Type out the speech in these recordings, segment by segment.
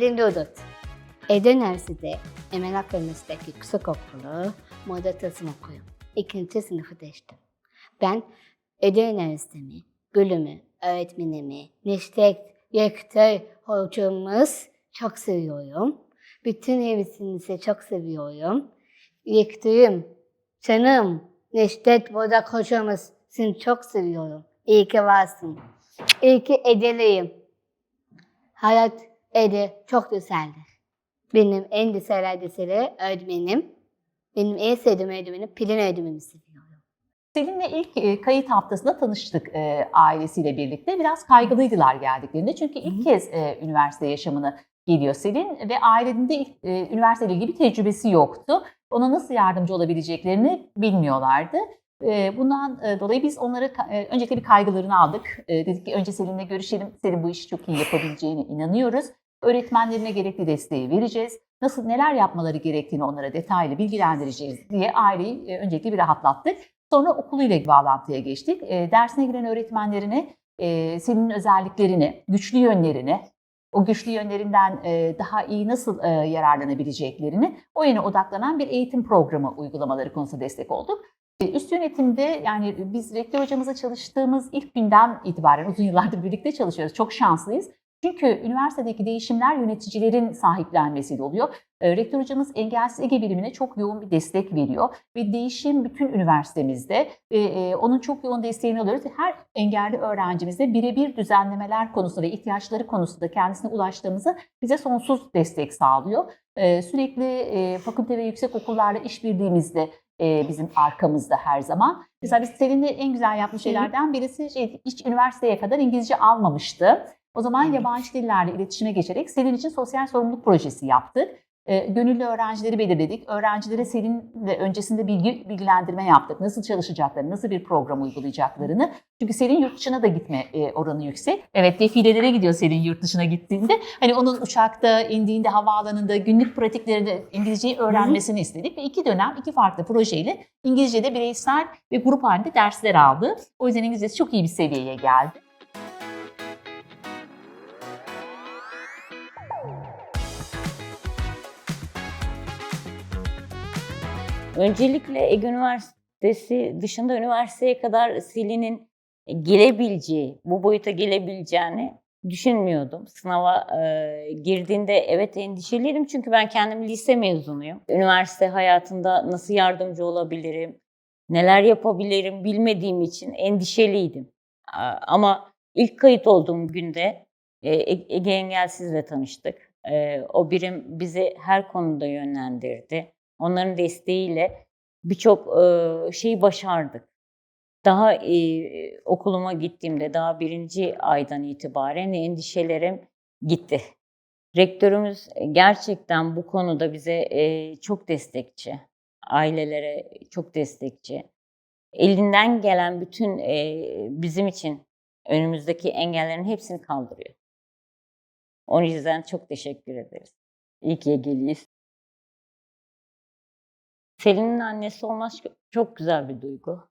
Selin Dudut. Ede Üniversitede Emel Akademisi'ndeki kısa okulu moda tasım okuyorum. İkinci sınıfı değiştim. Ben Ede Üniversitemi, bölümü, öğretmenimi, Neştek, Yektay hocamız çok seviyorum. Bütün hepsini çok seviyorum. Yektay'ım, canım, Neştet Bodak hocamız seni çok seviyorum. İyi ki varsın. İyi ki Ede'liyim. Hayat Ede çok güzeldir. Benim en güzel hadiseli öğretmenim. Benim en sevdiğim öğretmenim Pelin öğretmenimi seviyorum. Selin'le ilk e, kayıt haftasında tanıştık e, ailesiyle birlikte. Biraz kaygılıydılar geldiklerinde. Çünkü ilk kez e, üniversite yaşamını geliyor Selin ve ailenin ilk e, üniversiteyle ilgili bir tecrübesi yoktu. Ona nasıl yardımcı olabileceklerini bilmiyorlardı. E, bundan e, dolayı biz onlara ka- e, öncelikle bir kaygılarını aldık. E, dedik ki önce Selin'le görüşelim. Selin bu işi çok iyi yapabileceğine inanıyoruz. Öğretmenlerine gerekli desteği vereceğiz. Nasıl neler yapmaları gerektiğini onlara detaylı bilgilendireceğiz diye aileyi e, öncelikle bir rahatlattık. Sonra okuluyla bağlantıya geçtik. E, dersine giren öğretmenlerine e, Selin'in özelliklerini, güçlü yönlerini, o güçlü yönlerinden e, daha iyi nasıl e, yararlanabileceklerini o yöne odaklanan bir eğitim programı uygulamaları konusunda destek olduk. E, Üst yönetimde yani biz rektör hocamızla çalıştığımız ilk günden itibaren uzun yıllardır birlikte çalışıyoruz. Çok şanslıyız. Çünkü üniversitedeki değişimler yöneticilerin sahiplenmesiyle oluyor. E, Rektör hocamız Engelsiz Ege birimine çok yoğun bir destek veriyor ve değişim bütün üniversitemizde ve e, onun çok yoğun desteğini alıyoruz. Her engelli öğrencimizde birebir düzenlemeler konusunda ve ihtiyaçları konusunda kendisine ulaştığımızı bize sonsuz destek sağlıyor. E, sürekli e, fakülte ve yüksek okullarla işbirliğimizde e, bizim arkamızda her zaman. Mesela biz Selin'le en güzel yaptığı şeylerden birisi şey, hiç üniversiteye kadar İngilizce almamıştı. O zaman yabancı dillerle iletişime geçerek Selin için sosyal sorumluluk projesi yaptık. E, gönüllü öğrencileri belirledik. Öğrencilere Selin'le öncesinde bilgi bilgilendirme yaptık. Nasıl çalışacaklarını, nasıl bir program uygulayacaklarını. Çünkü Selin yurt dışına da gitme e, oranı yüksek. Evet defilelere gidiyor Selin yurt dışına gittiğinde. Hani onun uçakta, indiğinde, havaalanında günlük pratiklerinde İngilizceyi öğrenmesini istedik. Ve iki dönem, iki farklı projeyle İngilizce'de bireysel ve grup halinde dersler aldı. O yüzden İngilizcesi çok iyi bir seviyeye geldi. Öncelikle Ege Üniversitesi dışında üniversiteye kadar Selin'in gelebileceği, bu boyuta gelebileceğini düşünmüyordum. Sınava e, girdiğinde evet endişeliydim çünkü ben kendim lise mezunuyum. Üniversite hayatında nasıl yardımcı olabilirim, neler yapabilirim bilmediğim için endişeliydim. Ama ilk kayıt olduğum günde e, E- Ege Engelsiz'le tanıştık. E, O birim bizi her konuda yönlendirdi. Onların desteğiyle birçok e, şeyi başardık. Daha e, okuluma gittiğimde daha birinci aydan itibaren endişelerim gitti. Rektörümüz gerçekten bu konuda bize e, çok destekçi. Ailelere çok destekçi. Elinden gelen bütün e, bizim için önümüzdeki engellerin hepsini kaldırıyor. O yüzden çok teşekkür ederiz. İyi ki Ege'liyiz. Selin'in annesi olmak çok- güzel bir duygu.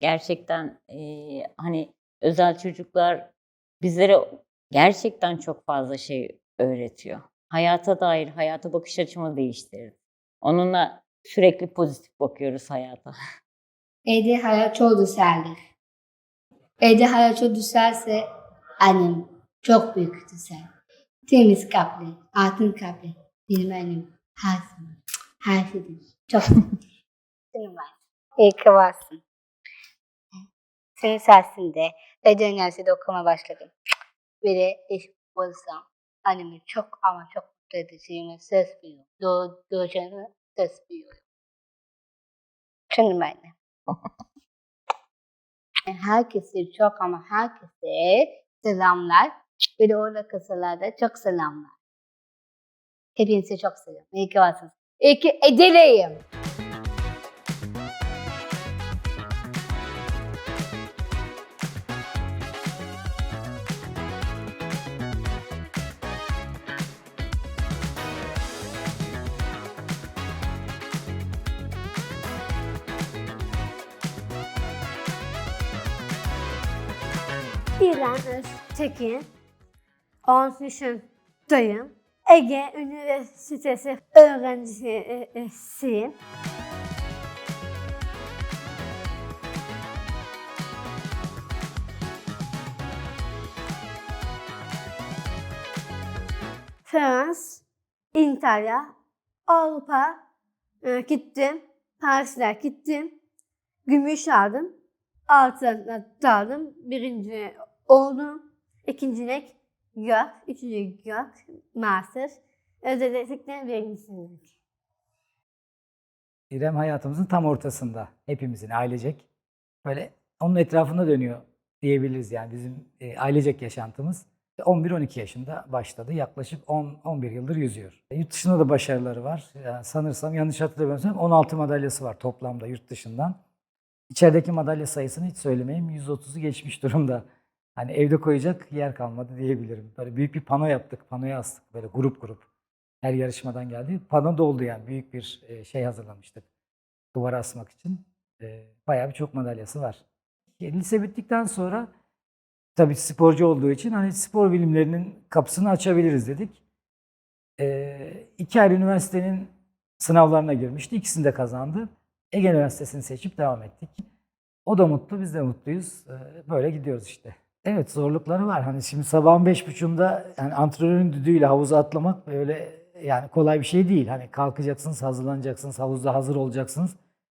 Gerçekten eee, hani özel çocuklar bizlere gerçekten çok fazla şey öğretiyor. Hayata dair, hayata bakış açımı değiştirdi. Onunla sürekli pozitif bakıyoruz hayata. Ede hayat çok güzeldir. Ede hayat çok güzelse annem çok büyük güzel. Temiz kalpli, altın kalpli. Benim annem her her şeydir. Çok. İyi ki varsın. Senin sayesinde Ede Üniversitede okuma başladım. Ve de iş bulursam annemi çok ama çok mutlu edeceğime söz veriyorum. Doğ, doğacağını söz veriyorum. Canım annem. Herkese çok ama herkese selamlar. Bir de orada kısalarda çok selamlar. Hepinize çok selam. İyi ki varsınız. Edeleyim. İrem Öztekin, 10 yaşındayım. Ege Üniversitesi öğrencisiyim. Frans, İtalya, Avrupa e, gittim. Paris'e gittim. Gümüş aldım. Altın aldım. Birinci oldum. İkincilik yok. Üçüncü yok. Master. Özellikle birincisiyim. İrem hayatımızın tam ortasında. Hepimizin ailecek. Böyle onun etrafında dönüyor diyebiliriz yani bizim e, ailecek yaşantımız. 11-12 yaşında başladı. Yaklaşık 10-11 yıldır yüzüyor. E, Yurt dışında da başarıları var. Yani sanırsam yanlış hatırlamıyorsam 16 madalyası var toplamda yurt dışından. İçerideki madalya sayısını hiç söylemeyeyim. 130'u geçmiş durumda. Hani evde koyacak yer kalmadı diyebilirim. Böyle büyük bir pano yaptık. Panoya astık böyle grup grup. Her yarışmadan geldi. Pano doldu yani. Büyük bir e, şey hazırlamıştık. Duvara asmak için. E, Bayağı bir çok madalyası var. E, Lise bittikten sonra tabii sporcu olduğu için hani spor bilimlerinin kapısını açabiliriz dedik. İki ayrı üniversitenin sınavlarına girmişti. İkisini de kazandı. Ege Üniversitesi'ni seçip devam ettik. O da mutlu, biz de mutluyuz. Böyle gidiyoruz işte. Evet zorlukları var. Hani şimdi sabahın beş buçuğunda yani antrenörün düdüğüyle havuza atlamak böyle yani kolay bir şey değil. Hani kalkacaksınız, hazırlanacaksınız, havuzda hazır olacaksınız.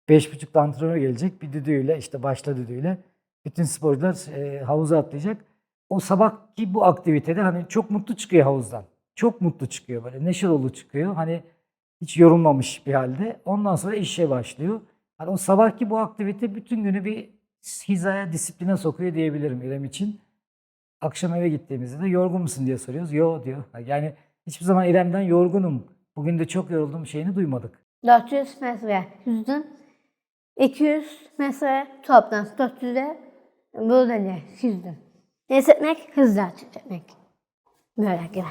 Beş buçukta antrenör gelecek bir düdüğüyle işte başla düdüğüyle bütün sporcular e, havuza atlayacak. O sabahki bu aktivitede hani çok mutlu çıkıyor havuzdan. Çok mutlu çıkıyor böyle neşe dolu çıkıyor. Hani hiç yorulmamış bir halde. Ondan sonra işe başlıyor. Hani o sabahki bu aktivite bütün günü bir hizaya, disipline sokuyor diyebilirim İrem için. Akşam eve gittiğimizde de yorgun musun diye soruyoruz. Yo diyor. Yani hiçbir zaman İrem'den yorgunum. Bugün de çok yoruldum şeyini duymadık. 400 metre yüzdüm. 200 metre toplam 400'e burada ne yüzdüm. Ne hissetmek? Hızlı etmek. Böyle gibi.